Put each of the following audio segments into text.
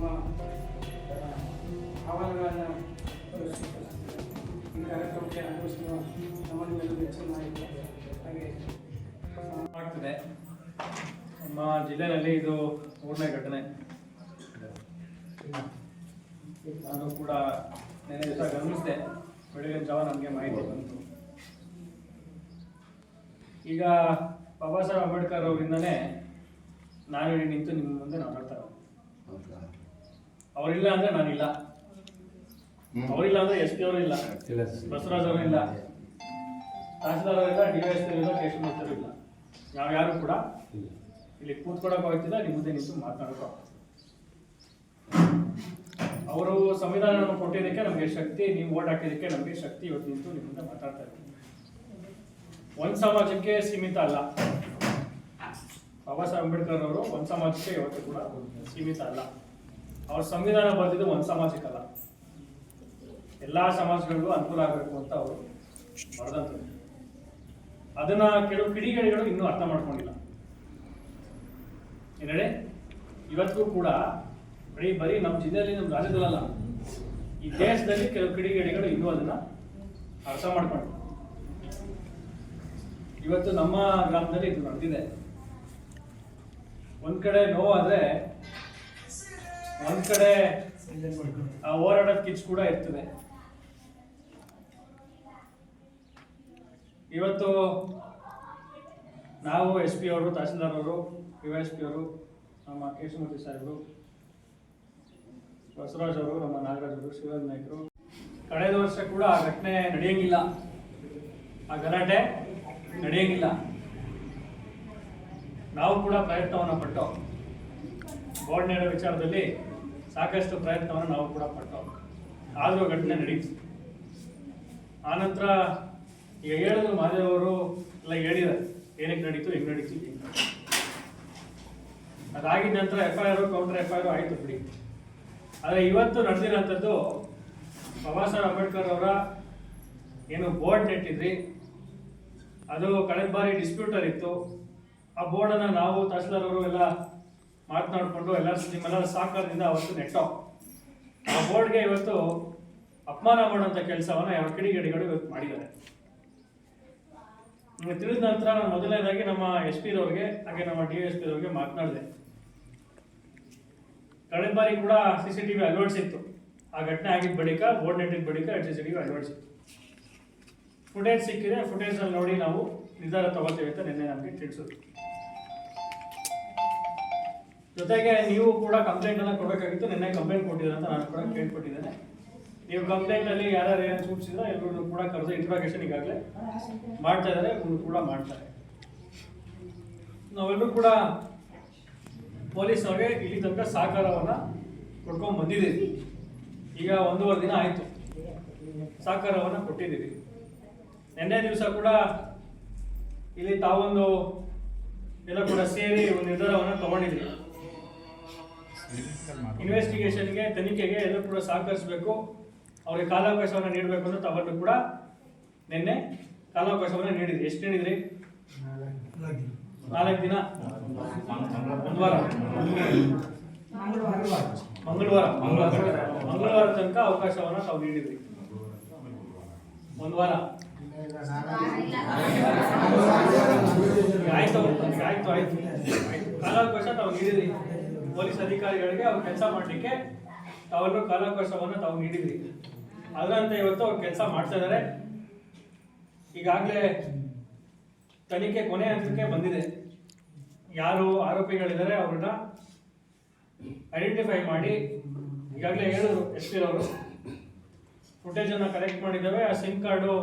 ನಿಮ್ಮ ಆಹ್ವಾನಗಳನ್ನು ಈ ಕಾರ್ಯಕ್ರಮಕ್ಕೆ ಅನುಭವಿಸುವ ನಮ್ಮನ್ನೆಲ್ಲ ಹೆಚ್ಚಿನ ಮಾಹಿತಿ ಹಾಗೆ, ಆಗ್ತಿದೆ. ನಮ್ಮ ಜಿಲ್ಲೆಯಲ್ಲಿ ಇದು ಮೂರನೇ ಘಟನೆ. ನಾನು ಕೂಡ ನೆನೆ ದಿವಸ ಗಮನಿಸಿದೆ. ಬೆಳಗಿನ ಜಾವ ನಮಗೆ ಮಾಹಿತಿ ಬಂತು. ಈಗ ಬಾಬಾ ಸಾಹೇಬ್ ಅಂಬೇಡ್ಕರ್ ಅವರಿಂದನೇ ನಾನು ಇಲ್ಲಿ ನಿಂತು ನಿಮ್ಮ ಮುಂದೆ ಇರೋದು. ಅವರಿಲ್ಲ ಅಂದ್ರೆ ನಾನಿಲ್ಲ. ಅವರಿಲ್ಲ ಅಂದ್ರೆ ಎಸ್ ಪಿ ಅವರು ಇಲ್ಲ. ಬಸವರಾಜ್ ಅವರು ಇಲ್ಲ ತಹಸೀಲ್ದಾರ್ ಅವರಿಲ್ಲ ಡಿ ಎಸ್ ಪಿ ಇಲ್ಲ ಕೇಶವಮೂರ್ತಿ ಇಲ್ಲ ನಾವು ಯಾರು ಕೂಡ ಇಲ್ಲಿ. ಕೂತ್ಕೊಳಕ್ ಹೋಗ್ತಿಲ್ಲ ನಿಮ್ಮ ಮುಂದೆ ನಿಂತು ಮಾತನಾಡೋಕೆ ಅವರು ಸಂವಿಧಾನವನ್ನು ಕೊಟ್ಟಿದ್ದಕ್ಕೆ ನಮಗೆ ಶಕ್ತಿ ನೀವು ಓಟ್ ಹಾಕಿದ್ದಕ್ಕೆ ನಮಗೆ ಶಕ್ತಿ ಇವತ್ತು ನಿಂತು ನಿಮ್ಮ ಮುಂದೆ ಮಾತಾಡ್ತಾ ಇರ್ತೀನಿ ಒಂದು ಸಮಾಜಕ್ಕೆ ಸೀಮಿತ ಅಲ್ಲ. ಬಾಬಾ ಸಾಹೇಬ್ ಅಂಬೇಡ್ಕರ್ ಅವರು ಒಂದು ಸಮಾಜಕ್ಕೆ ಇವತ್ತು ಕೂಡ ಸೀಮಿತ ಅಲ್ಲ. ಅವ್ರ ಸಂವಿಧಾನ ಬರೆದಿದ್ದು ಒಂದ್ ಸಮಾಜಕ್ಕಲ್ಲ ಎಲ್ಲಾ ಸಮಾಜಗಳಿಗೂ ಅನುಕೂಲ ಆಗಬೇಕು ಅಂತ ಅವರು ಬರೆದಂಥದ್ದು. ಅದನ್ನ ಕೆಲವು ಕಿಡಿಗೇಡಿಗಳು ಇನ್ನೂ ಅರ್ಥ ಮಾಡ್ಕೊಂಡಿಲ್ಲ. ಏನೇಳೆ ಇವತ್ತು ಕೂಡ ಬರೀ ಬರೀ ನಮ್ಮ ಜಿಲ್ಲೆಯಲ್ಲಿ ನಮ್ಮ ರಾಜ್ಯದಲ್ಲ ಈ ದೇಶದಲ್ಲಿ ಕೆಲವು ಕಿಡಿಗೇಡಿಗಳು ಇನ್ನೂ ಅದನ್ನ ಅರ್ಥ ಮಾಡ್ಕೊಂಡು ಇವತ್ತು ನಮ್ಮ ಗ್ರಾಮದಲ್ಲಿ ಇದು ನಡೆದಿದೆ. ಒಂದ್ ಕಡೆ ನೋವಾದ್ರೆ ಒಂದ್ ಕಡೆ ಆ ಕಿಚ್ಚು ಕೂಡ ಇರ್ತದೆ. ಇವತ್ತು ನಾವು ಎಸ್ ಪಿ ಅವರು, ತಹಸೀಲ್ದಾರ್ ಅವರು ಯು ಎಸ್ ಪಿ ಅವರು, ನಮ್ಮ ಕೇಶಮೂರ್ತಿ ಸಾಹೇಬರು, ಬಸವರಾಜ್ ಅವರು, ನಮ್ಮ ನಾಗರಾಜ್ ಅವರು, ಶಿವರಾಜ್ ನಾಯ್ಕರು ಕಳೆದ ವರ್ಷ ಕೂಡ ಆ ಘಟನೆ ನಡೆಯಂಗಿಲ್ಲ. ಆ ಗಲಾಟೆ ನಡೆಯಂಗಿಲ್ಲ. ನಾವು ಕೂಡ ಪ್ರಯತ್ನವನ್ನು ಪಟ್ಟು. ನೀಡೋ ವಿಚಾರದಲ್ಲಿ ಸಾಕಷ್ಟು ಪ್ರಯತ್ನವನ್ನು ನಾವು ಕೂಡ ಪಟ್ಟು ಆದರೂ ಘಟನೆ ನಡೀತು ಆನಂತರ ಈಗ ಹೇಳಿದ್ರು ಮಾದೇವರು ಎಲ್ಲ ಹೇಳಿದ್ದಾರೆ. ಏನಕ್ಕೆ ನಡೀತು, ಹೆಂಗೆ ನಡೀತು ಅದಾಗಿದ ನಂತರ F I R counter F I R ಆಯಿತು ಬಿಡಿ. ಆದರೆ ಇವತ್ತು ನಡೆದಿರೋಂಥದ್ದು ಬಾಬಾ ಸಾಹೇಬ್ ಅಂಬೇಡ್ಕರ್ ಅವರ ಏನು ಬೋರ್ಡ್ ನೆಟ್ಟಿದ್ರಿ. ಅದು ಕಳೆದ ಬಾರಿ ಡಿಸ್ಪ್ಯೂಟರ್ ಇತ್ತು. ಆ ಬೋರ್ಡನ್ನು ನಾವು ತಹಸೀಲ್ದಾರ್ ಅವರು ಎಲ್ಲ ಮಾತನಾಡಿಕೊಂಡು ಎಲ್ಲ ನಿಮ್ಮೆಲ್ಲರ ಸಹಕಾರದಿಂದ ಅವತ್ತು ನೆಟ್ಟೋ ಆ ಬೋರ್ಡ್ಗೆ ಇವತ್ತು ಅಪಮಾನ ಮಾಡುವಂಥ ಕೆಲಸವನ್ನು ಯಾವ ಕಿಡಿಗಡಿಗಳು ಇವತ್ತು ಮಾಡಿದ್ದಾರೆ. ನಿಮಗೆ ತಿಳಿದ ನಂತರ ನಾನು ಮೊದಲನೇದಾಗಿ ನಮ್ಮ ಎಸ್ ಪಿ ರವ್ರಿಗೆ, ಹಾಗೆ ನಮ್ಮ ಡಿ ಎಸ್ ಪಿ ರವ್ರಿಗೆ ಮಾತನಾಡಿದೆ. ಕಳೆದ ಬಾರಿ ಕೂಡ ಸಿ ಸಿ ಟಿ ವಿ ಅಳವಡಿಸಿತ್ತು ಆ ಘಟನೆ ಆಗಿದ್ದ ಬಳಿಕ, ಬೋರ್ಡ್ ನೆಟ್ಟಿದ್ದ ಬಳಿಕ ಸಿ ಸಿ ಟಿ ವಿ ಅಳವಡಿಸಿತ್ತು ಫುಟೇಜ್ ಸಿಕ್ಕಿದೆ ಫುಟೇಜ್ ಅಲ್ಲಿ ನೋಡಿ ನಾವು ನಿರ್ಧಾರ ತಗೋತೇವೆ ಅಂತ ನಿನ್ನೆ ನಮಗೆ ತಿಳಿಸಿದ್ರು. ಜೊತೆಗೆ ನೀವು ಕೂಡ ಕಂಪ್ಲೇಂಟ್ ಅನ್ನ ಕೊಡಬೇಕಾಗಿತ್ತು. ನಿನ್ನೆ ಕಂಪ್ಲೇಂಟ್ ಕೊಟ್ಟಿದ್ದೀರ ಅಂತ ನಾನು ಕೂಡ ಕೇಳ್ಕೊಟ್ಟಿದ್ದೇನೆ ನೀವು ಕಂಪ್ಲೇಂಟ್ ಅಲ್ಲಿ ಯಾರ್ಯಾರು ಏನು ಸೂಚಿಸಿದ್ರೆ ಎಲ್ಲರೂ ಕೂಡ ಕರೆದು ಇಂಟ್ರಾಗೇಷನ್ ಈಗಾಗಲೇ ಮಾಡ್ತಾ ಇದ್ದಾರೆ. ಇವರು ಕೂಡ ಮಾಡ್ತಾರೆ. ನಾವೆಲ್ಲರೂ ಕೂಡ ಪೊಲೀಸ್ ಅವ್ರಿಗೆ ಇಲ್ಲಿ ತನಕ ಸಹಕಾರವನ್ನು ಕೊಟ್ಕೊಂಡು ಬಂದಿದ್ದೀವಿ. ಈಗ ಒಂದೂವರೆ ದಿನ ಆಯ್ತು. ಸಹಕಾರವನ್ನು ಕೊಟ್ಟಿದ್ದೀವಿ. ನಿನ್ನೆ ದಿವಸ ಕೂಡ ಇಲ್ಲಿ ತಾವೊಂದು ಎಲ್ಲ ಕೂಡ ಸೇರಿ ಒಂದು ನಿರ್ಧಾರವನ್ನ ತಗೊಂಡಿದ್ರಿ ಇನ್ವೆಸ್ಟಿಗೇಷನ್ಗೆ ತನಿಖೆಗೆ ಎಲ್ಲರೂ ಕೂಡ ಸಹಕರಿಸಬೇಕು. ಅವರಿಗೆ ಕಾಲಾವಕಾಶವನ್ನು ನೀಡಬೇಕು ಅಂತ ತಾವನ್ನು ಕೂಡ ನಿನ್ನೆ ಕಾಲಾವಕಾಶವನ್ನು ನೀಡಿದ್ರಿ ಎಷ್ಟು ನೀಡಿದ್ರಿ? ನಾಲ್ಕು ದಿನ. ಒಂದು ವಾರ ಮಂಗಳವಾರ. ಮಂಗಳವಾರ ತನಕ ಅವಕಾಶವನ್ನ ತಾವು ನೀಡಿದ್ರಿ. ಒಂದು ವಾರ. ಆಯ್ತು ಆಯ್ತು ಆಯ್ತು. ಕಾಲಾವಕಾಶ ತಾವು ನೀಡಿದ್ರಿ. ಪೊಲೀಸ್ ಅಧಿಕಾರಿಗಳಿಗೆ ಅವ್ರು ಕೆಲಸ ಮಾಡಲಿಕ್ಕೆ ತಾವೆಲ್ಲರೂ ಕಾಲಾವಕಾಶವನ್ನು ತಾವು ನೀಡಿದ್ರಿ. ಅದರಂತೆ ಇವತ್ತು ಅವ್ರು ಕೆಲಸ ಮಾಡ್ತಾ ಇದ್ದಾರೆ ಈಗಾಗಲೇ ತನಿಖೆ ಕೊನೆ ಹಂತಕ್ಕೆ ಬಂದಿದೆ. ಯಾರು ಆರೋಪಿಗಳಿದ್ದಾರೆ ಅವ್ರನ್ನ ಐಡೆಂಟಿಫೈ ಮಾಡಿ ಈಗಾಗಲೇ ಹೇಳಿದ್ರು ಎಸ್ ಪಿ ಅವರು ಫುಟೇಜ್ ಅನ್ನ ಕಲೆಕ್ಟ್ ಮಾಡಿದ್ದೇವೆ, ಆ ಸಿಮ್ ಕಾರ್ಡು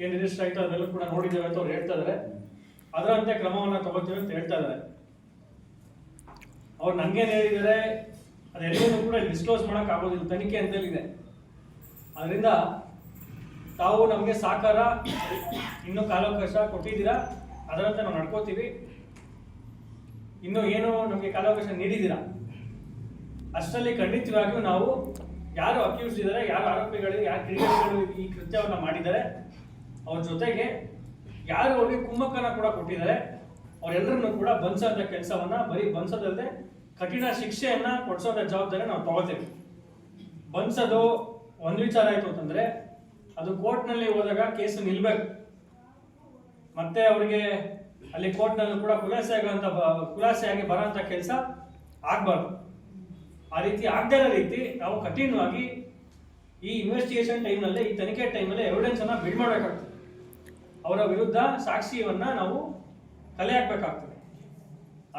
ಏನು ರಿಜಿಸ್ಟರ್ ಆಯ್ತು ಅದೆಲ್ಲ ಕೂಡ ನೋಡಿದ್ದೇವೆ ಅಂತ ಅವ್ರು ಹೇಳ್ತಾ ಇದ್ದಾರೆ ಅದರಂತೆ ಕ್ರಮವನ್ನ ತಗೋತೀವಿ ಅಂತ ಹೇಳ್ತಾ ಇದ್ದಾರೆ ಅವ್ರು ನಂಗೇನು ಹೇಳಿದ್ದಾರೆ ಅದೆಲ್ಲವನ್ನೂ ಕೂಡ ಡಿಸ್ಕ್ಲೋಸ್ ಆಗೋದಿಲ್ಲ, ತನಿಖೆ ಅಂತೇಳಿದೆ ಅದರಿಂದ ತಾವು ನಮಗೆ ಸಾಕಾರ, ಇನ್ನೂ ಕಾಲಾವಕಾಶ ಕೊಟ್ಟಿದ್ದೀರಾ ಅದರಂತೆ ನಾವು ನಡ್ಕೋತೀವಿ. ಇನ್ನು ಏನು ನಮಗೆ ಕಾಲಾವಕಾಶ ನೀಡಿದ್ದೀರಾ? ಅಷ್ಟರಲ್ಲಿ ಖಂಡಿತವಾಗಿಯೂ ನಾವು ಯಾರು ಅಕ್ಯೂಸ್ ಇದ್ದಾರೆ ಯಾರು ಆರೋಪಿಗಳು, ಯಾರು ಕ್ರಿಮಿನಲ್ಗಳು ಈ ಕೃತ್ಯವನ್ನು ಮಾಡಿದ್ದಾರೆ, ಅವ್ರ ಜೊತೆಗೆ ಯಾರು ಅವ್ರಿಗೆ ಕುಮ್ಮಕ್ಕನ್ನ ಕೂಡ ಕೊಟ್ಟಿದ್ದಾರೆ ಅವರೆಲ್ಲರನ್ನು ಕೂಡ ಬಂಧಿಸೋಂಥ ಕೆಲಸವನ್ನ, ಬರೀ ಬಂಧಿಸೋದಲ್ಲದೆ ಕಠಿಣ ಶಿಕ್ಷೆಯನ್ನ ಕೊಡ್ಸೋದ ಜವಾಬ್ದಾರಿ ನಾವು ತಗೋತೇವೆ ಬಂದ್ಸೋದು ಒಂದು ವಿಚಾರ ಆಯ್ತು ಅಂತಂದ್ರೆ, ಅದು ಕೋರ್ಟ್ನಲ್ಲಿ ಹೋದಾಗ ಕೇಸು ನಿಲ್ಬೇಕು. ಮತ್ತೆ ಅವರಿಗೆ ಅಲ್ಲಿ ಕೋರ್ಟ್ನಲ್ಲೂ ಕೂಡ ಖುಲಾಸೆ ಬ- ಖುಲಾಸೆಯಾಗಿ ಬರೋಂಥ ಕೆಲಸ ಆಗ್ಬಾರ್ದು. ಆ ರೀತಿ ಆಗದೇ ಇರೋ ರೀತಿ ನಾವು ಕಠಿಣವಾಗಿ ಈ ಇನ್ವೆಸ್ಟಿಗೇಷನ್ ಟೈಮ್ನಲ್ಲೇ ಈ ತನಿಖೆ ಟೈಮಲ್ಲಿ ಅನ್ನ ಬಿಲ್ಡ್ ಮಾಡಬೇಕಾಗ್ತದೆ. ಅವರ ವಿರುದ್ಧ ಸಾಕ್ಷಿಯನ್ನ ನಾವು ಕಲೆ ಹಾಕ್ಬೇಕಾಗ್ತದೆ.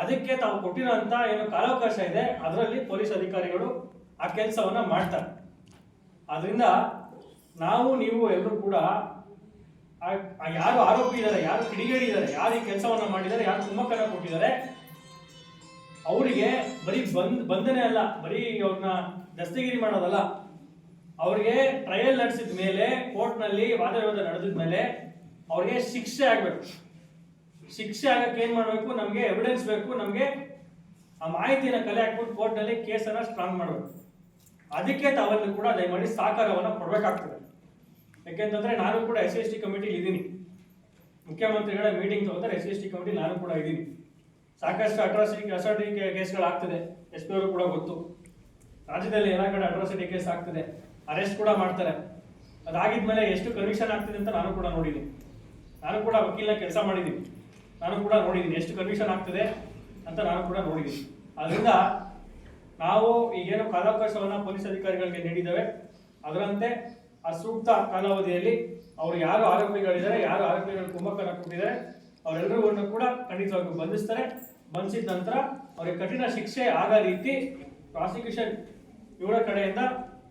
ಅದಕ್ಕೆ ತಾವು ಕೊಟ್ಟಿರೋಂಥ ಏನು ಕಾಲಾವಕಾಶ ಇದೆ, ಅದರಲ್ಲಿ ಪೊಲೀಸ್ ಅಧಿಕಾರಿಗಳು ಆ ಕೆಲಸವನ್ನ ಮಾಡ್ತಾರೆ. ಅದರಿಂದ ನಾವು, ನೀವು ಎಲ್ಲರೂ ಕೂಡ ಯಾರು ಆರೋಪಿ ಇದ್ದಾರೆ ಯಾರು ಕಿಡಿಗೇಡಿ ಇದ್ದಾರೆ ಯಾರು ಈ ಕೆಲಸವನ್ನ ಮಾಡಿದ್ದಾರೆ ಯಾರು ಕುಮ್ಮಕ್ಕನ ಕೊಟ್ಟಿದ್ದಾರೆ ಅವರಿಗೆ ಬರೀ ಬಂದ್, ಬಂಧನೆ ಅಲ್ಲ, ಬರೀ ಅವ್ರನ್ನ ದಸ್ತಗಿರಿ ಮಾಡೋದಲ್ಲ. ಅವ್ರಿಗೆ ಟ್ರಯಲ್ ನಡೆಸಿದ ಮೇಲೆ ಕೋರ್ಟ್ನಲ್ಲಿ ವಾದ ವಿವಾದ ನಡೆದಿದ ಮೇಲೆ ಅವ್ರಿಗೆ ಶಿಕ್ಷೆ ಆಗ್ಬೇಕು. ಶಿಕ್ಷೆ ಆಗಕ್ಕೆ ಏನ್ ಮಾಡಬೇಕು? ನಮಗೆ ಎವಿಡೆನ್ಸ್ ಬೇಕು, ನಮಗೆ ಆ ಮಾಹಿತಿನ ಕಲೆ ಹಾಕ್ಬಿಟ್ಟು ಕೋರ್ಟ್ನಲ್ಲಿ ಕೇಸನ್ನ ಸ್ಟ್ರಾಂಗ್ ಮಾಡಬೇಕು. ಅದಕ್ಕೆ ತಾವಲ್ಲಿ ಕೂಡ ದಯಮಾಡಿ ಸಹಕಾರವನ್ನ ಕೊಡ್ಬೇಕಾಗ್ತದೆ. ಯಾಕೆಂತಂದ್ರೆ ನಾನು ಕೂಡ ಎಸ್ ಎಸ್ ಟಿ ಕಮಿಟಿಲಿ ಇದ್ದೀನಿ. ಮುಖ್ಯಮಂತ್ರಿಗಳ ಮೀಟಿಂಗ್ ತಗೊಂಡ್ರೆ ಎಸ್ ಎಸ್ ಟಿ ಕಮಿಟಿ ನಾನು ಕೂಡ ಇದ್ದೀನಿ. ಸಾಕಷ್ಟು ಅಟ್ರಾಸಿಟಿ ಅಸಾಟಿ ಕೇಸ್ಗಳಾಗ್ತದೆ ಎಸ್ ಪಿ ಅವರು ಕೂಡ ಗೊತ್ತು. ರಾಜ್ಯದಲ್ಲಿ ಎಲ್ಲ ಕಡೆ ಅಟ್ರಾಸಿಟಿ ಕೇಸ್ ಆಗ್ತದೆ. ಅರೆಸ್ಟ್ ಕೂಡ ಮಾಡ್ತಾರೆ. ಅದಾಗಿದ್ಮೇಲೆ ಎಷ್ಟು ಕನ್ವಿಕ್ಷನ್ ಆಗ್ತದೆ ಅಂತ ನಾನು ಕೂಡ ನೋಡಿದ್ದೀನಿ. ನಾನು ಕೂಡ ವಕೀಲನ ಕೆಲಸ ಮಾಡಿದ್ದೀನಿ. ನಾನು ಕೂಡ ನೋಡಿದ್ದೀನಿ. ಎಷ್ಟು ಕನ್ವಿಷನ್ ಆಗ್ತದೆ ಅಂತ ನಾನು ಕೂಡ ನೋಡಿದ್ದೀನಿ. ಅದರಿಂದ ನಾವು ಈಗೇನು ಕಾಲಾವಕಾಶವನ್ನು ಪೊಲೀಸ್ ಅಧಿಕಾರಿಗಳಿಗೆ ನೀಡಿದ್ದೇವೆ. ಅದರಂತೆ ಆ ಸೂಕ್ತ ಕಾಲಾವಧಿಯಲ್ಲಿ ಅವರು ಯಾರು ಆರೋಪಿಗಳಿದ್ದಾರೆ, ಯಾರು ಆರೋಪಿಗಳು ಕುಂಭಕರ ಕೊಟ್ಟಿದ್ದಾರೆ ಅವರೆಲ್ಲರೂ ಕೂಡ ಖಂಡಿತವಾಗಿ ಬಂಧಿಸ್ತಾರೆ. ಬಂಧಿಸಿದ ನಂತರ ಅವರಿಗೆ ಕಠಿಣ ಶಿಕ್ಷೆ ಆಗ ರೀತಿ ಪ್ರಾಸಿಕ್ಯೂಷನ್ ಇವರ ಕಡೆಯಿಂದ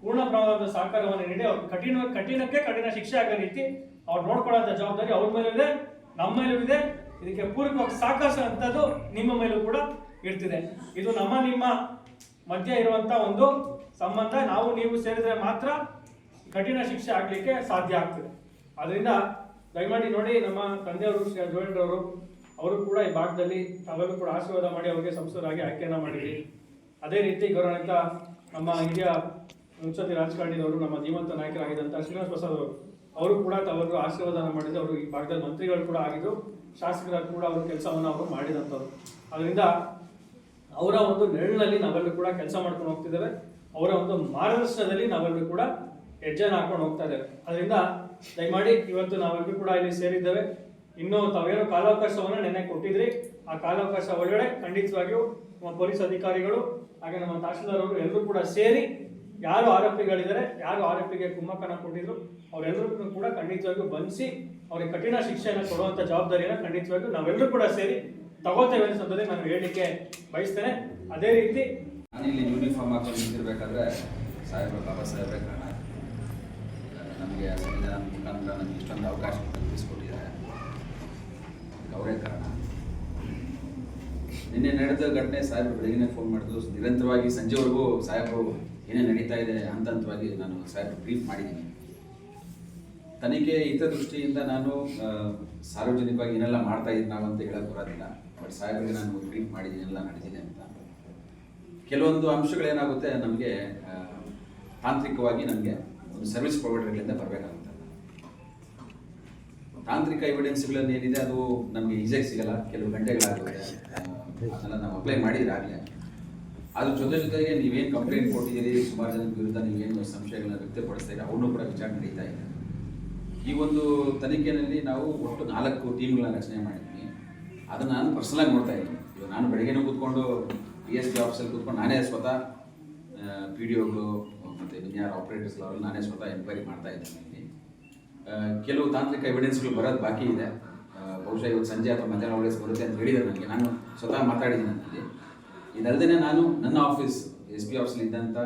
ಪೂರ್ಣ ಪ್ರಮಾಣದ ಸಹಕಾರವನ್ನು ನೀಡಿ ಅವ್ರ ಕಠಿಣ, ಕಠಿಣಕ್ಕೆ ಕಠಿಣ ಶಿಕ್ಷೆ ಆಗೋ ರೀತಿ ಅವ್ರು ನೋಡ್ಕೊಳ್ಳೋ ಜವಾಬ್ದಾರಿ ಅವ್ರ ಮೇಲೂ ಇದೆ, ನಮ್ಮ ಮೇಲೂ ಇದೆ. ಇದಕ್ಕೆ ಪೂರ್ವವಾಗಿ ಸಾಕಷ್ಟು ಅಂಥದ್ದು ನಿಮ್ಮ ಮೇಲೂ ಕೂಡ ಇರ್ತಿದೆ. ಇದು ನಮ್ಮ ನಿಮ್ಮ ಮಧ್ಯೆ ಇರುವಂತ ಒಂದು ಸಂಬಂಧ. ನಾವು ನೀವು ಸೇರಿದ್ರೆ ಮಾತ್ರ ಕಠಿಣ ಶಿಕ್ಷೆ ಆಗ್ಲಿಕ್ಕೆ ಸಾಧ್ಯ ಆಗ್ತದೆ. ಅದರಿಂದ ದಯಮಾಡಿ ನೋಡಿ ನಮ್ಮ ತಂದೆಯವರು ಶ್ರೀ ಜೋಯಿನ್ರವರು ಅವರು ಕೂಡ ಈ ಭಾಗದಲ್ಲಿ ತಾವೆಲ್ಲೂ ಕೂಡ ಆಶೀರ್ವಾದ ಮಾಡಿ ಅವರಿಗೆ ಸಂಸದರಾಗಿ ಆಯ್ಕೆಯನ್ನ ಮಾಡಿದ್ರಿ. ಅದೇ ರೀತಿ ಗೌರವಾನ್ವಿತ ನಮ್ಮ ಹಿರಿಯ ಮುನ್ಸತಿ ರಾಜಕಾರಣಿಯವರು ನಮ್ಮ ಜೀವಂತ ನಾಯಕರಾಗಿದ್ದಂಥ ಶ್ರೀನಿವಾಸ ಪ್ರಸಾದ್ ಅವರು. ಅವರು ಕೂಡ ತವರು ಆಶೀರ್ವಾದನ ಮಾಡಿದ್ರು, ಅವರು ಈ ಭಾಗದ ಮಂತ್ರಿಗಳು ಕೂಡ ಆಗಿದ್ರು, ಶಾಸಕರಾಗಿ ಕೂಡ ಅವರು ಕೆಲಸವನ್ನು ಅವರು ಮಾಡಿದಂಥವ್ರು. ಅದರಿಂದ ಅವರ ಒಂದು ನೆರಳಿನಲ್ಲಿ ನಾವೆಲ್ಲರೂ ಕೂಡ ಕೆಲಸ ಮಾಡ್ಕೊಂಡು ಹೋಗ್ತಿದ್ದಾರೆ ಅವರ ಒಂದು ಮಾರ್ಗದರ್ಶನದಲ್ಲಿ ನಾವೆಲ್ಲರೂ ಕೂಡ ಹೆಜ್ಜೆನ ಹಾಕೊಂಡು ಹೋಗ್ತಾ ಇದ್ದೇವೆ. ಅದರಿಂದ ದಯಮಾಡಿ ಇವತ್ತು ನಾವೆಲ್ಲರೂ ಕೂಡ ಇಲ್ಲಿ ಸೇರಿದ್ದೇವೆ. ಇನ್ನು ತಾವೇನು ಕಾಲಾವಕಾಶವನ್ನು ನೆನ್ನೆ ಕೊಟ್ಟಿದ್ರಿ. ಆ ಕಾಲಾವಕಾಶ ಒಳಗಡೆ ಖಂಡಿತವಾಗಿಯೂ ನಮ್ಮ ಪೊಲೀಸ್ ಅಧಿಕಾರಿಗಳು, ಹಾಗೆ ನಮ್ಮ ತಹಶೀಲ್ದಾರ್ ಅವರು ಎಲ್ಲರೂ ಕೂಡ ಸೇರಿ ಯಾರು ಆರೋಪಿಗಳಿದ್ದಾರೆ, ಯಾರು ಆರೋಪಿಗೆ ಕುಮ್ಮಕ್ಕನ ಕೊಟ್ಟಿದ್ರು ಅವರೆಲ್ಲರಿಗೂ ಕೂಡ ಖಂಡಿತವಾಗಿಯೂ ಬಂಧಿಸಿ ಅವರಿಗೆ ಕಠಿಣ ಶಿಕ್ಷೆಯನ್ನು ಕೊಡುವಂಥ ಜವಾಬ್ದಾರಿಯನ್ನು ಖಂಡಿತವಾಗಿಯೂ ನಾವೆಲ್ಲರೂ ಕೂಡ ಸೇರಿ ತಗೋತೇವೆ ಅನ್ನಿಸ್ತದೆ ನಾನು ಹೇಳಲಿಕ್ಕೆ ಬಯಸ್ತೇನೆ. ಅದೇ ರೀತಿ ನಾನಿಲ್ಲಿ ಯೂನಿಫಾರ್ಮ್ ಹಾಕೊಂಡು ನಿಂತಿರ್ಬೇಕಾದ್ರೆ ಸಾಹೇಬ್ರ ಬಾಬಾ ಸಾಹೇಬ್ರೆ ಕಾರಣ. ನಮಗೆ ಸಂವಿಧಾನ ಮುಖಾಂತರ ನಮಗೆ ಇಷ್ಟೊಂದು ಅವಕಾಶ ಕಲ್ಪಿಸ್ಕೊಟ್ಟಿದ್ದಾರೆ. ಅವರೇ ಕಾರಣ. ನಿನ್ನೆ ನಡೆದ ಘಟನೆ ಸಾಹೇಬ್ರು ಬೆಳಗ್ಗೆ ಫೋನ್ ಮಾಡಿದ್ರು. ನಿರಂತರವಾಗಿ ಸಂಜೆವರೆಗೂ ಸಾಹೇಬರು ಏನೇ ನಡೀತಾ ಇದೆ ಹಂತ ಹಂತವಾಗಿ ನಾನು ಸಾಹೇಬ್ರು ಬ್ರೀಫ್ ಮಾಡಿದ್ದೀನಿ. ತನಿಖೆ ಹಿತದೃಷ್ಟಿಯಿಂದ ನಾನು ಸಾರ್ವಜನಿಕವಾಗಿ ಏನೆಲ್ಲ ಮಾಡ್ತಾ ಇದ್ದೀನಿ ನಾವು ಅಂತ ಹೇಳಕ್ ಬರೋದಿಲ್ಲ. ಬಟ್ ಸಾಹೇಬ್ರಿಗೆ ನಾನು ಬ್ರೀಫ್ ಮಾಡಿದ್ದೀನಿ, ಎಲ್ಲ ನಡೆದಿದೆ ಅಂತ. ಕೆಲವೊಂದು ಅಂಶಗಳೇನಾಗುತ್ತೆ ನಮಗೆ ತಾಂತ್ರಿಕವಾಗಿ ನಮಗೆ ಒಂದು ಸರ್ವಿಸ್ ಪ್ರೊವೈಡರ್ಗಳಿಂದ ಬರಬೇಕಾಗುತ್ತೆ. ತಾಂತ್ರಿಕ ಎವಿಡೆನ್ಸ್ಗಳನ್ನು ಏನಿದೆ ಅದು ನಮಗೆ ಈಸಿಯಾಗಿ ಸಿಗಲ್ಲ. ಕೆಲವು ಗಂಟೆಗಳಾಗುತ್ತೆ. ನಾವು ಅದನ್ನೆಲ್ಲ ನಾವು ಅಪ್ಲೈ ಮಾಡಿದ್ರಾಗಲೇ ಅದ್ರ ಜೊತೆ ಜೊತೆಗೆ ನೀವೇನು ಕಂಪ್ಲೇಂಟ್ ಕೊಟ್ಟಿದ್ದೀರಿ, ಸುಮಾರು ಜನ ವಿರುದ್ಧ ನೀವೇನು ಸಂಶಯಗಳನ್ನ ವ್ಯಕ್ತಪಡಿಸ್ತಾ ಇದ್ದೀರಿ ಅವನು ಕೂಡ ವಿಚಾರಣೆ ನಡೀತಾ ಇದೆ. ಈ ಒಂದು ತನಿಖೆಯಲ್ಲಿ ನಾವು ಒಟ್ಟು ನಾಲ್ಕು ಟೀಮ್ಗಳನ್ನ ರಚನೆ ಮಾಡಿದ್ವಿ. ಅದನ್ನು ನಾನು ಪರ್ಸನಲಾಗಿ ನೋಡ್ತಾ ಇದ್ದೀನಿ. ಇವಾಗ ನಾನು ಬೆಳಗ್ಗೆನೂ ಕೂತ್ಕೊಂಡು ಪಿ ಎಸ್ ಪಿ ಆಫೀಸಲ್ಲಿ ಕೂತ್ಕೊಂಡು ನಾನೇ ಸ್ವತಃ ಪಿ ಡಿ ಒಗಳು ಮತ್ತು ಯಾರು ಆಪ್ರೇಟರ್ಸ್ ಅವರು ನಾನೇ ಸ್ವತಃ ಎಂಕ್ವೈರಿ ಮಾಡ್ತಾ ಇದ್ದೀನಿ. ಕೆಲವು ತಾಂತ್ರಿಕ ಎವಿಡೆನ್ಸ್ಗಳು ಬರೋದು ಬಾಕಿ ಇದೆ. ಬಹುಶಃ ಇವತ್ತು ಸಂಜೆ ಅಥವಾ ಮಧ್ಯಾಹ್ನ ಒಳಗೆ ಬರುತ್ತೆ ಅಂತ ಹೇಳಿದ್ದಾರೆ ನನಗೆ. ನಾನು ಸ್ವತಃ ಮಾತಾಡಿದ್ದೀನಿ ಅಂತಿದ್ದೆ ಇದಲ್ಲದೆ ನಾನು ನನ್ನ ಆಫೀಸ್ ಎಸ್ ಬಿ ಆಫೀಸಲ್ಲಿ ಇದ್ದಂಥ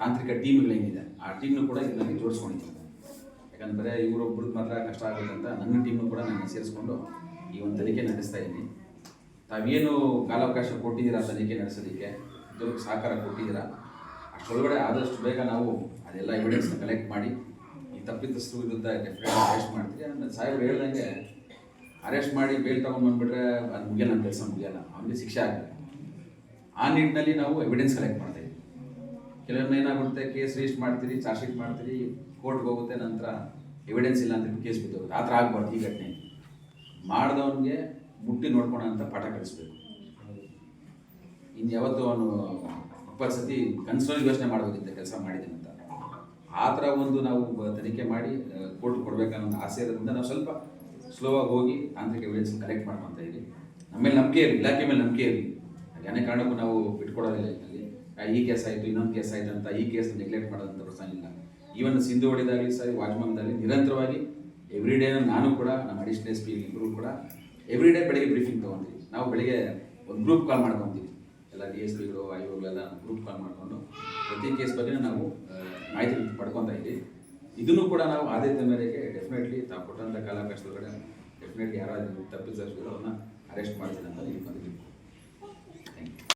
ತಾಂತ್ರಿಕ ಟೀಮ್ಗಳೇನಿದೆ ಆ ಟೀಮ್ನು ಕೂಡ ನನಗೆ ಜೋಡಿಸ್ಕೊಂಡಿದ್ದೀನಿ. ಯಾಕಂದರೆ ಇವರೊಬ್ಬರದ್ದು ಮಾತ್ರ ಕಷ್ಟ ಆಗುತ್ತೆ ಅಂತ ನನ್ನ ಟೀಮ್ನು ಕೂಡ ನಾನು ಸೇರಿಸ್ಕೊಂಡು ಈ ಒಂದು ತನಿಖೆ ನಡೆಸ್ತಾ ಇದ್ದೀನಿ. ತಾವೇನು ಕಾಲಾವಕಾಶ ಕೊಟ್ಟಿದ್ದೀರಾ ತನಿಖೆ ನಡೆಸೋದಕ್ಕೆ? ಇದಕ್ಕೆ ಸಹಕಾರ ಕೊಟ್ಟಿದ್ದೀರಾ? ಅಷ್ಟೊಳಗಡೆ ಆದಷ್ಟು ಬೇಗ ನಾವು ಅದೆಲ್ಲ ಎವಿಡೆನ್ಸ್ನ ಕಲೆಕ್ಟ್ ಮಾಡಿ ತಪ್ಪಿತಸ್ಥರು ವಿರುದ್ಧ ಡೆಫಿನೆಟ್ ಅರೆಸ್ಟ್ ಮಾಡ್ತೀವಿ ಆಮೇಲೆ ಸಾಹೇಬ್ರು ಹೇಳ್ದಂಗೆ ಅರೆಸ್ಟ್ ಮಾಡಿ ಬೇಲ್ ತೊಗೊಂಡು ಬಂದ್ಬಿಟ್ರೆ ಅದು ಮುಗಿಯಲ್ಲ ಕೆಲಸ ಮುಗಿಯಲ್ಲ. ಅವನಿಗೆ ಶಿಕ್ಷೆ ಆಗಲ್ಲ ಆ ನಿಟ್ಟಿನಲ್ಲಿ ನಾವು ಎವಿಡೆನ್ಸ್ ಕಲೆಕ್ಟ್ ಮಾಡ್ತೀವಿ ಕೆಲವೊಮ್ಮೆ ಏನಾಗುತ್ತೆ, ಕೇಸ್ ರಿಜಿಸ್ಟರ್ ಮಾಡ್ತೀರಿ ಚಾರ್ಜ್ ಶೀಟ್ ಮಾಡ್ತೀರಿ ಕೋರ್ಟ್ಗೆ ಹೋಗುತ್ತೆ, ನಂತರ ಎವಿಡೆನ್ಸ್ ಇಲ್ಲ ಅಂತ ಕೇಸ್ ಬಿದ್ದೋಗುತ್ತೆ. ಆ ಥರ ಆಗ್ಬಾರ್ದು ಈ ಘಟನೆ. ಮಾಡಿದವನಿಗೆ ಮುಟ್ಟಿ ನೋಡ್ಕೊಳ ಅಂತ ಪಾಠ ಕಲಿಸ್ಬೇಕು. ಇನ್ನು ಯಾವತ್ತೂ ಅವನು ಇಪ್ಪತ್ತು ಸತಿ ಕನ್ಸಲ್ಲಿ ಯೋಚನೆ ಮಾಡಬೇಕಿತ್ತು, ಕೆಲಸ ಮಾಡಿದ್ದೀನಿ ಅಂತ. ಆ ಥರ ಒಂದು ನಾವು ತನಿಖೆ ಮಾಡಿ ಕೋರ್ಟ್ ಕೊಡಬೇಕನ್ನೋ ಆಸೆ ಇರೋದ್ರಿಂದ ನಾವು ಸ್ವಲ್ಪ ಸ್ಲೋ ಆಗಿ ಹೋಗಿ ತಾಂತ್ರಿಕ ಎವಿಡೆನ್ಸ್ ಕಲೆಕ್ಟ್ ಮಾಡ್ಕೊತ ಇದ್ದೀವಿ. ನಮ್ಮೇಲೆ ನಂಬಿಕೆ ಇರಲಿ, ಇಲಾಖೆ ಮೇಲೆ ನಂಬಿಕೆ ಇರಲಿ. ಯಾವುದೇ ಕಾರಣಕ್ಕೂ ನಾವು ಬಿಟ್ಕೊಡೋದಿಲ್ಲ ಇದರಲ್ಲಿ ಈ ಕೇಸ್ ಆಯಿತು, ಇನ್ನೊಂದು ಕೇಸ್ ಆಯಿತು ಅಂತ ಈ ಕೇಸ್ ನೆಗ್ಲೆಕ್ಟ್ ಮಾಡೋದಂತ ಪ್ರಶ್ನೆ ಇಲ್ಲ. ಈವನ್ ಸಿಂಧು ಹೊಡಿದಾಗಲಿ ಸರಿ ವಾಜ್ಮನ್ದಲ್ಲಿ ನಿರಂತರವಾಗಿ ಎವ್ರಿ ಡೇ ನಾನು ಕೂಡ, ನಮ್ಮ ಅಡಿಷನಲ್ ಎಸ್ ಪಿ ಇಬ್ಬರು ಕೂಡ ಎವ್ರಿ ಡೇ ಬೆಳಿಗ್ಗೆ ಬ್ರೀಫಿಂಗ್ ತೊಗೊಂತೀವಿ. ನಾವು ಬೆಳಿಗ್ಗೆ ಒಂದು ಗ್ರೂಪ್ ಕಾಲ್ ಮಾಡ್ಕೊತೀವಿ. ಎಲ್ಲ ಡಿ ಎಸ್ ಪಿಗಳು ಆಯೋಗಗಳೆಲ್ಲ ಗ್ರೂಪ್ ಕಾಲ್ ಮಾಡಿಕೊಂಡು ಪ್ರತಿ ಕೇಸ್ ಬಗ್ಗೆ ನಾವು ಮಾಹಿತಿ ಪಡ್ಕೊತಾ ಇದ್ದೀವಿ ಇದನ್ನು ಕೂಡ ನಾವು ಆದ್ಯತೆ ಮೇರೆಗೆ ಡೆಫಿನೆಟ್ಲಿ ತಾವು ಕೊಟ್ಟಂಥ ಕಾಲಾವಕಾಶದೊಳಗಡೆ ಡೆಫಿನೆಟ್ಲಿ ಯಾರಾದರೂ ತಪ್ಪಿಸಿದ್ರು ಅವ್ರನ್ನ ಅರೆಸ್ಟ್ ಮಾಡ್ತೀನಿ ಅಂತ ಇಲ್ಲಿ ಬಂದಿದ್ದೀವಿ